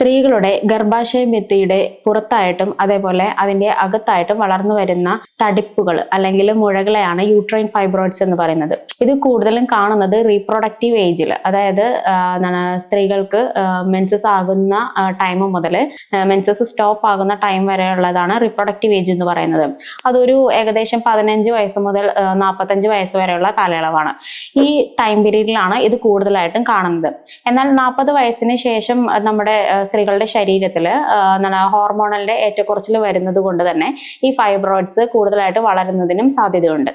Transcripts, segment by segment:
സ്ത്രീകളുടെ ഗർഭാശയ ഭിത്തിയുടെ പുറത്തായിട്ടും അതേപോലെ അതിന്റെ അകത്തായിട്ടും വളർന്നു വരുന്ന തടിപ്പുകൾ അല്ലെങ്കിൽ മുഴകളെയാണ് യൂട്രൈൻ ഫൈബ്രോയിഡ്സ് എന്ന് പറയുന്നത്. ഇത് കൂടുതലും കാണുന്നത് റീപ്രൊഡക്റ്റീവ് ഏജിൽ അതായത് എന്താണ് സ്ത്രീകൾക്ക് മെൻസസ് ആകുന്ന ടൈം മുതൽ മെൻസസ് സ്റ്റോപ്പ് ആകുന്ന ടൈം വരെയുള്ളതാണ് റീപ്രൊഡക്റ്റീവ് ഏജ് എന്ന് പറയുന്നത്. അതൊരു ഏകദേശം പതിനഞ്ച് വയസ്സ് മുതൽ നാൽപ്പത്തഞ്ച് വയസ്സ് വരെയുള്ള കാലയളവാണ്. ഈ ടൈം പീരീഡിലാണ് ഇത് കൂടുതലായിട്ടും കാണുന്നത്. എന്നാൽ നാൽപ്പത് വയസ്സിന് ശേഷം നമ്മുടെ സ്ത്രീകളുടെ ശരീരത്തിൽ എന്താണ് ഹോർമോണലിന്റെ ഏറ്റക്കുറച്ചിൽ വരുന്നത് കൊണ്ട് തന്നെ ഈ ഫൈബ്രോയിഡ്സ് കൂടുതലായിട്ട് വളരുന്നതിനും സാധ്യതയുണ്ട്.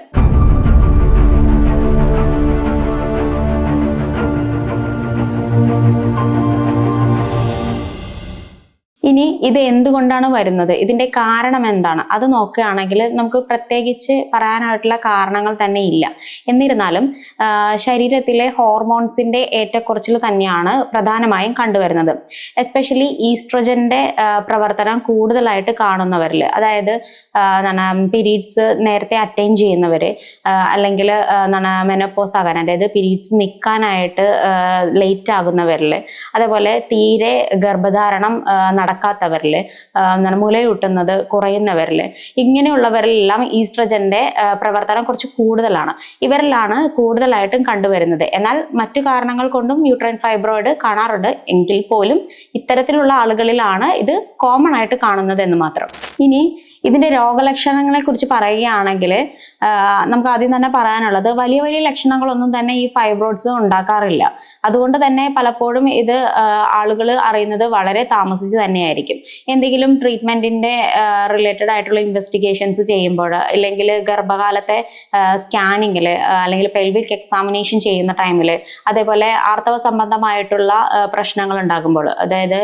ഇത് എന്തുകൊണ്ടാണ് വരുന്നത്? ഇതിന്റെ കാരണം എന്താണ്? അത് നോക്കുകയാണെങ്കിൽ നമുക്ക് പ്രത്യേകിച്ച് പറയാനായിട്ടുള്ള കാരണങ്ങൾ തന്നെ ഇല്ല. എന്നിരുന്നാലും ശരീരത്തിലെ ഹോർമോൺസിന്റെ ഏറ്റക്കുറച്ചിൽ തന്നെയാണ് പ്രധാനമായും കണ്ടുവരുന്നത്. എസ്പെഷ്യലി ഈസ്ട്രജന്റെ പ്രവർത്തനം കൂടുതലായിട്ട് കാണുന്നവരിൽ അതായത് പിരീഡ്സ് നേരത്തെ അറ്റൈൻ ചെയ്യുന്നവര് അല്ലെങ്കിൽ മെനോപ്പോസ് ആകാൻ അതായത് പിരീഡ്സ് നിൽക്കാനായിട്ട് ലേറ്റ് ആകുന്നവരിൽ അതേപോലെ തീരെ ഗർഭധാരണം ആ, നടക്കാത്തവരിൽ എന്താണ് മുലയൂട്ടുന്നത് കുറയുന്നവരിൽ ഇങ്ങനെയുള്ളവരിലെല്ലാം ഈസ്ട്രജന്റെ പ്രവർത്തനം കുറച്ച് കൂടുതലാണ്. ഇവരിലാണ് കൂടുതലായിട്ടും കണ്ടുവരുന്നത്. എന്നാൽ മറ്റു കാരണങ്ങൾ കൊണ്ടും യൂട്രൈൻ ഫൈബ്രോയിഡ് കാണാറുണ്ട്. എങ്കിൽ പോലും ഇത്തരത്തിലുള്ള ആളുകളിലാണ് ഇത് കോമൺ ആയിട്ട് കാണുന്നത് എന്ന് മാത്രം. ഇനി ഇതിന്റെ രോഗലക്ഷണങ്ങളെ കുറിച്ച് പറയുകയാണെങ്കിൽ നമുക്ക് ആദ്യം തന്നെ പറയാനുള്ളത് വലിയ വലിയ ലക്ഷണങ്ങളൊന്നും തന്നെ ഈ ഫൈബ്രോയിഡ്സ് ഉണ്ടാക്കാറില്ല. അതുകൊണ്ട് തന്നെ പലപ്പോഴും ഇത് ആളുകൾ അറിയുന്നത് വളരെ താമസിച്ച് തന്നെയായിരിക്കും. എന്തെങ്കിലും ട്രീറ്റ്മെന്റിന്റെ റിലേറ്റഡ് ആയിട്ടുള്ള ഇൻവെസ്റ്റിഗേഷൻസ് ചെയ്യുമ്പോൾ ഇല്ലെങ്കിൽ ഗർഭകാലത്തെ സ്കാനിങ്ങിൽ അല്ലെങ്കിൽ പെൽവിക് എക്സാമിനേഷൻ ചെയ്യുന്ന ടൈമിൽ അതേപോലെ ആർത്തവ സംബന്ധമായിട്ടുള്ള പ്രശ്നങ്ങൾ ഉണ്ടാകുമ്പോൾ അതായത്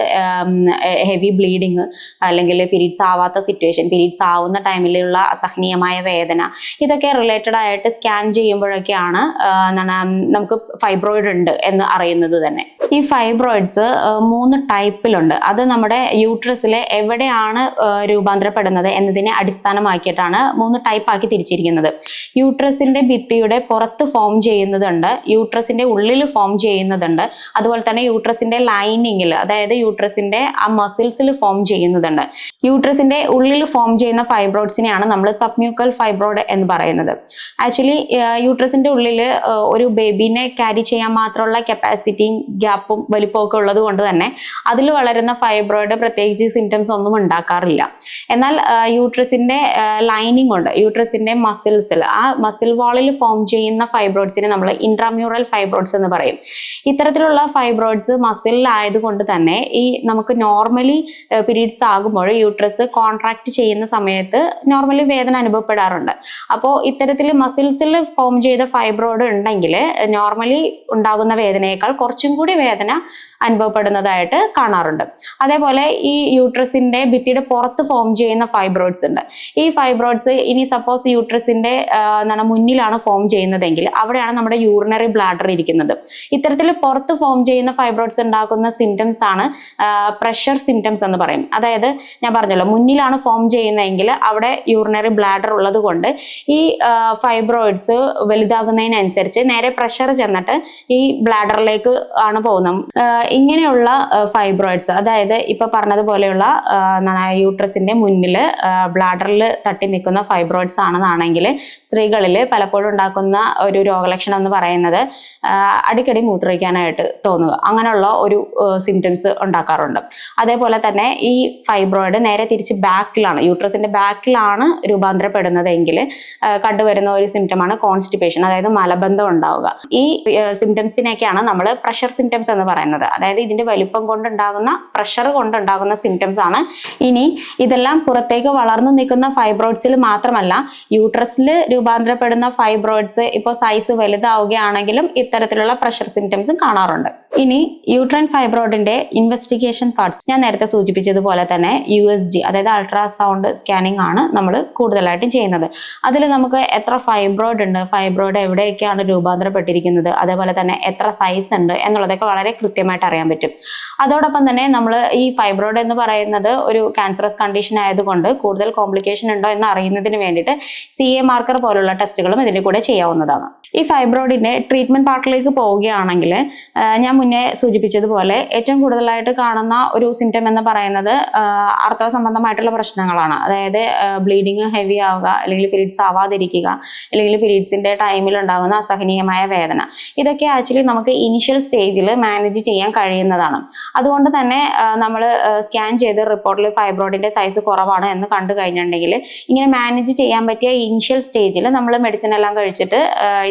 ഹെവി ബ്ലീഡിങ് അല്ലെങ്കിൽ പീരീഡ്സ് ആവാത്ത സിറ്റുവേഷൻ ആവുന്ന ടൈമിലുള്ള അസഹനീയമായ വേദന. ഇതൊക്കെ റിലേറ്റഡ് ആയിട്ട് സ്കാൻ ചെയ്യുമ്പോഴൊക്കെയാണ് എന്താണ് നമുക്ക് ഫൈബ്രോയിഡ് ഉണ്ട് എന്ന് അറിയുന്നത് തന്നെ. ഈ ഫൈബ്രോയിഡ്സ് മൂന്ന് ടൈപ്പിലുണ്ട് അത് നമ്മുടെ യൂട്രസിലെ എവിടെയാണ് രൂപാന്തരപ്പെടുന്നത് എന്നതിനെ അടിസ്ഥാനമാക്കിയിട്ടാണ് മൂന്ന് ടൈപ്പാക്കി തിരിച്ചിരിക്കുന്നത്. യൂട്രസിന്റെ ഭിത്തിയുടെ പുറത്ത് ഫോം ചെയ്യുന്നതുണ്ട് യൂട്രസിന്റെ ഉള്ളിൽ ഫോം ചെയ്യുന്നതുണ്ട് അതുപോലെ തന്നെ യൂട്രസിന്റെ ലൈനിങ്ങിൽ അതായത് യൂട്രസിന്റെ ആ മസിൽസിൽ ഫോം ചെയ്യുന്നതുണ്ട്. യൂട്രസിന്റെ ഉള്ളിൽ ഫോം ചെയ്യുന്ന ഫൈബ്രോയിഡ്സിനെയാണ് നമ്മൾ സബ്മ്യൂക്കൽ ഫൈബ്രോയിഡ് എന്ന് പറയുന്നത്. ആക്ച്വലി യൂട്രസിന്റെ ഉള്ളിൽ ഒരു ബേബീനെ ക്യാരി ചെയ്യാൻ മാത്രമുള്ള കപ്പാസിറ്റിയും വലിപ്പവും ഒക്കെ ഉള്ളത് കൊണ്ട് തന്നെ അതിൽ വളരുന്ന ഫൈബ്രോയിഡ് പ്രത്യേകിച്ച് സിംറ്റംസ് ഒന്നും ഉണ്ടാക്കാറില്ല. എന്നാൽ യൂട്രസിന്റെ ലൈനിങ് ഉണ്ട് യൂട്രസിന്റെ മസിൽസിൽ ആ മസിൽ വാളിൽ ഫോം ചെയ്യുന്ന ഫൈബ്രോയിഡ്സിനെ നമ്മൾ ഇൻട്രാമ്യൂറൽ ഫൈബ്രോയിഡ്സ് എന്ന് പറയും. ഇത്തരത്തിലുള്ള ഫൈബ്രോയിഡ്സ് മസിലായതുകൊണ്ട് തന്നെ ഈ നമുക്ക് നോർമലി പീരീഡ്സ് ആകുമ്പോൾ യൂട്രസ് കോൺട്രാക്ട് ചെയ്യുന്ന സമയത്ത് നോർമലി വേദന അനുഭവപ്പെടാറുണ്ട്. അപ്പോൾ ഇത്തരത്തിൽ മസിൽസിൽ ഫോം ചെയ്ത ഫൈബ്രോയിഡ് ഉണ്ടെങ്കിൽ നോർമലി ഉണ്ടാകുന്ന വേദനയേക്കാൾ കുറച്ചും കൂടി വേദന അനുഭവപ്പെടുന്നതായിട്ട് കാണാറുണ്ട്. അതേപോലെ ഈ യൂട്രസിന്റെ ഭിത്തിയുടെ പുറത്ത് ഫോം ചെയ്യുന്ന ഫൈബ്രോയിഡ്സ് ഉണ്ട്. ഈ ഫൈബ്രോയിഡ്സ് ഇനി സപ്പോസ് യൂട്രസിന്റെ എന്താണ് മുന്നിലാണ് ഫോം ചെയ്യുന്നതെങ്കിൽ അവിടെയാണ് നമ്മുടെ യൂറിനറി ബ്ലാഡർ ഇരിക്കുന്നത്. ഇത്തരത്തിൽ പുറത്ത് ഫോം ചെയ്യുന്ന ഫൈബ്രോയിഡ്സ് ഉണ്ടാക്കുന്ന സിംറ്റംസ് ആണ് പ്രഷർ സിംറ്റംസ് എന്ന് പറയും. അതായത് ഞാൻ പറഞ്ഞല്ലോ മുന്നിലാണ് ഫോം ചെയ്യുന്നതെങ്കിൽ അവിടെ യൂറിനറി ബ്ലാഡർ ഉള്ളത് കൊണ്ട് ഈ ഫൈബ്രോയിഡ്സ് വലുതാകുന്നതിനനുസരിച്ച് നേരെ പ്രഷർ ചെന്നിട്ട് ഈ ബ്ലാഡറിലേക്ക് ആണ് പോകുന്നത്. ആഹ് ഇങ്ങനെയുള്ള ഫൈബ്രോയിഡ്സ് അതായത് ഇപ്പൊ പറഞ്ഞതുപോലെയുള്ള യൂട്രസിന്റെ മുന്നിൽ ബ്ലാഡറിൽ തട്ടി നിൽക്കുന്ന ഫൈബ്രോയിഡ്സ് ആണെന്നാണെങ്കിൽ സ്ത്രീകളിൽ പലപ്പോഴും ഉണ്ടാക്കുന്ന ഒരു രോഗലക്ഷണം എന്ന് പറയുന്നത് അടിക്കടി മൂത്രയിക്കാനായിട്ട് തോന്നുക. അങ്ങനെയുള്ള ഒരു സിംറ്റംസ് ഉണ്ടാക്കാറുണ്ട്. അതേപോലെ തന്നെ ഈ ഫൈബ്രോയിഡ് നേരെ തിരിച്ച് ബാക്കിലാണ് യൂട്രസിന്റെ ബാക്കിലാണ് രൂപാന്തരപ്പെടുന്നതെങ്കിൽ കണ്ടുവരുന്ന ഒരു സിംറ്റമാണ് കോൺസ്റ്റിപ്പേഷൻ അതായത് മലബന്ധം ഉണ്ടാവുക. ഈ സിംറ്റംസിനെയൊക്കെയാണ് നമ്മൾ പ്രഷർ സിംറ്റംസ് എന്ന് പറയുന്നത്. അതായത് ഇതിന്റെ വലിപ്പം കൊണ്ടുണ്ടാകുന്ന പ്രഷർ കൊണ്ടുണ്ടാകുന്ന സിംറ്റംസ് ആണ്. ഇനി ഇതെല്ലാം പുറത്തേക്ക് വളർന്നു നിൽക്കുന്ന ഫൈബ്രോയിഡ്സിൽ മാത്രമല്ല യൂട്രസിൽ രൂപാന്തരപ്പെടുന്ന ഫൈബ്രോയിഡ്സ് ഇപ്പോൾ സൈസ് വലുതാവുകയാണെങ്കിലും ഇത്തരത്തിലുള്ള പ്രഷർ സിംറ്റംസും കാണാറുണ്ട്. ഇനി യൂട്രൈൻ ഫൈബ്രോയിഡിന്റെ ഇൻവെസ്റ്റിഗേഷൻ പാർട്സ് ഞാൻ നേരത്തെ സൂചിപ്പിച്ചതുപോലെ തന്നെ യു എസ് ജി അതായത് അൾട്രാസൗണ്ട് സ്കാനിങ് ആണ് നമ്മൾ കൂടുതലായിട്ടും ചെയ്യുന്നത്. അതിൽ നമുക്ക് എത്ര ഫൈബ്രോയിഡ് ഉണ്ട് ഫൈബ്രോയിഡ് എവിടെയൊക്കെയാണ് രൂപാന്തരപ്പെട്ടിരിക്കുന്നത് അതേപോലെ തന്നെ എത്ര സൈസ് ഉണ്ട് എന്നുള്ളതൊക്കെ വളരെ കൃത്യമായിട്ട് അറിയാൻ പറ്റും. അതോടൊപ്പം തന്നെ നമ്മൾ ഈ ഫൈബ്രോയിഡ് എന്ന് പറയുന്നത് ഒരു ക്യാൻസറസ് കണ്ടീഷൻ ആയതുകൊണ്ട് കൂടുതൽ കോംപ്ലിക്കേഷൻ ഉണ്ടോ എന്ന് അറിയുന്നതിന് വേണ്ടിയിട്ട് സി എ മാർക്കർ പോലുള്ള ടെസ്റ്റുകളും ഇതിന്റെ കൂടെ ചെയ്യാവുന്നതാണ്. ഈ ഫൈബ്രോയിഡിന്റെ ട്രീറ്റ്മെന്റ് പാർട്ടിലേക്ക് പോവുകയാണെങ്കിൽ ഞാൻ മുന്നേ സൂചിപ്പിച്ചതുപോലെ ഏറ്റവും കൂടുതലായിട്ട് കാണുന്ന ഒരു സിംറ്റം എന്ന് പറയുന്നത് ആർത്തവ സംബന്ധമായിട്ടുള്ള പ്രശ്നങ്ങളാണ്. അതായത് ബ്ലീഡിങ് ഹെവി ആവുക അല്ലെങ്കിൽ പീരീഡ്സ് ആവാതിരിക്കുക അല്ലെങ്കിൽ പീരീഡ്സിന്റെ ടൈമിൽ ഉണ്ടാകുന്ന അസഹനീയമായ വേദന. ഇതൊക്കെ ആക്ച്വലി നമുക്ക് ഇനിഷ്യൽ സ്റ്റേജിൽ മാനേജ് ചെയ്യാൻ കഴിയുന്നതാണ്. അതുകൊണ്ട് തന്നെ നമ്മൾ സ്കാൻ ചെയ്ത് റിപ്പോർട്ടിൽ ഫൈബ്രോയിഡിന്റെ സൈസ് കുറവാണ് എന്ന് കണ്ടു കഴിഞ്ഞിട്ടുണ്ടെങ്കിൽ ഇങ്ങനെ മാനേജ് ചെയ്യാൻ പറ്റിയ ഇനിഷ്യൽ സ്റ്റേജിൽ നമ്മൾ മെഡിസിൻ എല്ലാം കഴിച്ചിട്ട്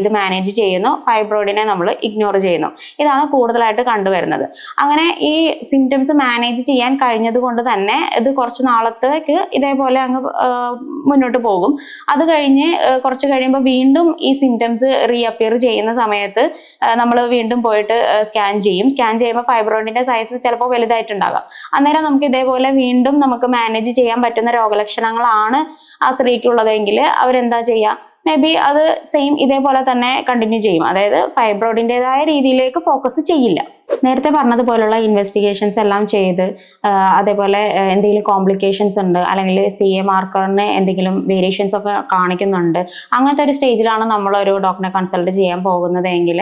ഇത് മാനേജ് ചെയ്യുന്നു. ഫൈബ്രോയിഡിനെ നമ്മൾ ഇഗ്നോർ ചെയ്യുന്നു. ഇതാണ് കൂടുതലായിട്ട് കണ്ടുവരുന്നത്. അങ്ങനെ ഈ സിംറ്റംസ് മാനേജ് ചെയ്യാൻ കഴിഞ്ഞത് കൊണ്ട് തന്നെ ഇത് കുറച്ച് നാളത്തേക്ക് ഇതേപോലെ അങ്ങ് മുന്നോട്ട് പോകും. അത് കഴിഞ്ഞ് കുറച്ച് കഴിയുമ്പോൾ വീണ്ടും ഈ സിംറ്റംസ് റീഅപ്പിയർ ചെയ്യുന്ന സമയത്ത് നമ്മൾ വീണ്ടും പോയിട്ട് സ്കാൻ ചെയ്യും. സ്കാൻ ചെയ്യുമ്പോൾ ഫൈബ്രോയിഡിന്റെ സൈസ് ചിലപ്പോൾ വലുതായിട്ടുണ്ടാകാം. അന്നേരം നമുക്ക് ഇതേപോലെ വീണ്ടും നമുക്ക് മാനേജ് ചെയ്യാൻ പറ്റുന്ന രോഗലക്ഷണങ്ങളാണ് ആ സ്ത്രീക്കുള്ളതെങ്കിൽ അവരെന്താ ചെയ്യുക മേ ബി അത് സെയിം ഇതേപോലെ തന്നെ കണ്ടിന്യൂ ചെയ്യും. അതായത് ഫൈബ്രോയിഡിന്റെതായ രീതിയിലേക്ക് ഫോക്കസ് ചെയ്യില്ല. നേരത്തെ പറഞ്ഞതുപോലുള്ള ഇൻവെസ്റ്റിഗേഷൻസ് എല്ലാം ചെയ്ത് അതേപോലെ എന്തെങ്കിലും കോംപ്ലിക്കേഷൻസ് ഉണ്ട് അല്ലെങ്കിൽ സി എ മാർക്കറിന് എന്തെങ്കിലും വേരിയേഷൻസ് ഒക്കെ കാണിക്കുന്നുണ്ട് അങ്ങനത്തെ ഒരു സ്റ്റേജിലാണ് നമ്മൾ ഒരു ഡോക്ടറെ കൺസൾട്ട് ചെയ്യാൻ പോകുന്നത് എങ്കിൽ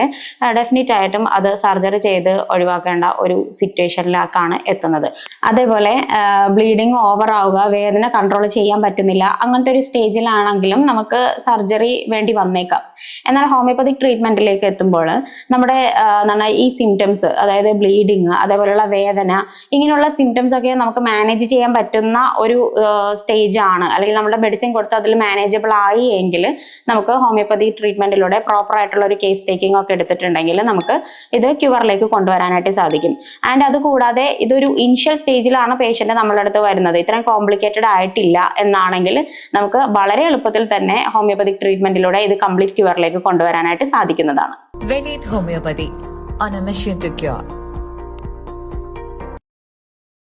ഡെഫിനറ്റ് ആയിട്ടും അത് സർജറി ചെയ്ത് ഒഴിവാക്കേണ്ട ഒരു സിറ്റുവേഷനിലേക്കാണ് എത്തുന്നത്. അതേപോലെ ബ്ലീഡിങ് ഓവർ ആവുക വേദന കൺട്രോൾ ചെയ്യാൻ പറ്റുന്നില്ല അങ്ങനത്തെ ഒരു സ്റ്റേജിലാണെങ്കിലും നമുക്ക് സർജറി വേണ്ടി വന്നേക്കാം. എന്നാൽ ഹോമിയോപ്പതിക് ട്രീറ്റ്മെന്റിലേക്ക് എത്തുമ്പോൾ നമ്മുടെ ഈ സിംറ്റംസ് അതായത് ബ്ലീഡിങ് അതേപോലെയുള്ള വേദന ഇങ്ങനെയുള്ള സിംറ്റംസ് ഒക്കെ നമുക്ക് മാനേജ് ചെയ്യാൻ പറ്റുന്ന ഒരു സ്റ്റേജ് ആണ്. അല്ലെങ്കിൽ നമ്മുടെ മെഡിസിൻ കൊടുത്ത് അതിൽ മാനേജബിൾ ആയി എങ്കിൽ നമുക്ക് ഹോമിയോപ്പതി ട്രീറ്റ്മെന്റിലൂടെ പ്രോപ്പർ ആയിട്ടുള്ള ഒരു കേസ് ടേക്കിംഗ് ഒക്കെ എടുത്തിട്ടുണ്ടെങ്കിൽ നമുക്ക് ഇത് ക്യൂറിലേക്ക് കൊണ്ടുവരാനായിട്ട് സാധിക്കും. ആൻഡ് അത് കൂടാതെ ഇതൊരു ഇനിഷ്യൽ സ്റ്റേജിലാണ് പേഷ്യന്റ് നമ്മളുടെ അടുത്ത് വരുന്നത്. ഇത്രയും കോംപ്ലിക്കേറ്റഡ് ആയിട്ടില്ല എന്നാണെങ്കിൽ നമുക്ക് വളരെ എളുപ്പത്തിൽ തന്നെ ഹോമിയോപ്പതി ട്രീറ്റ്മെന്റിലൂടെ ഇത് കംപ്ലീറ്റ് ക്യൂറിലേക്ക് കൊണ്ടുവരാനായിട്ട് സാധിക്കുന്നതാണ്. വെനീത് Homeopathy. On a mission to cure.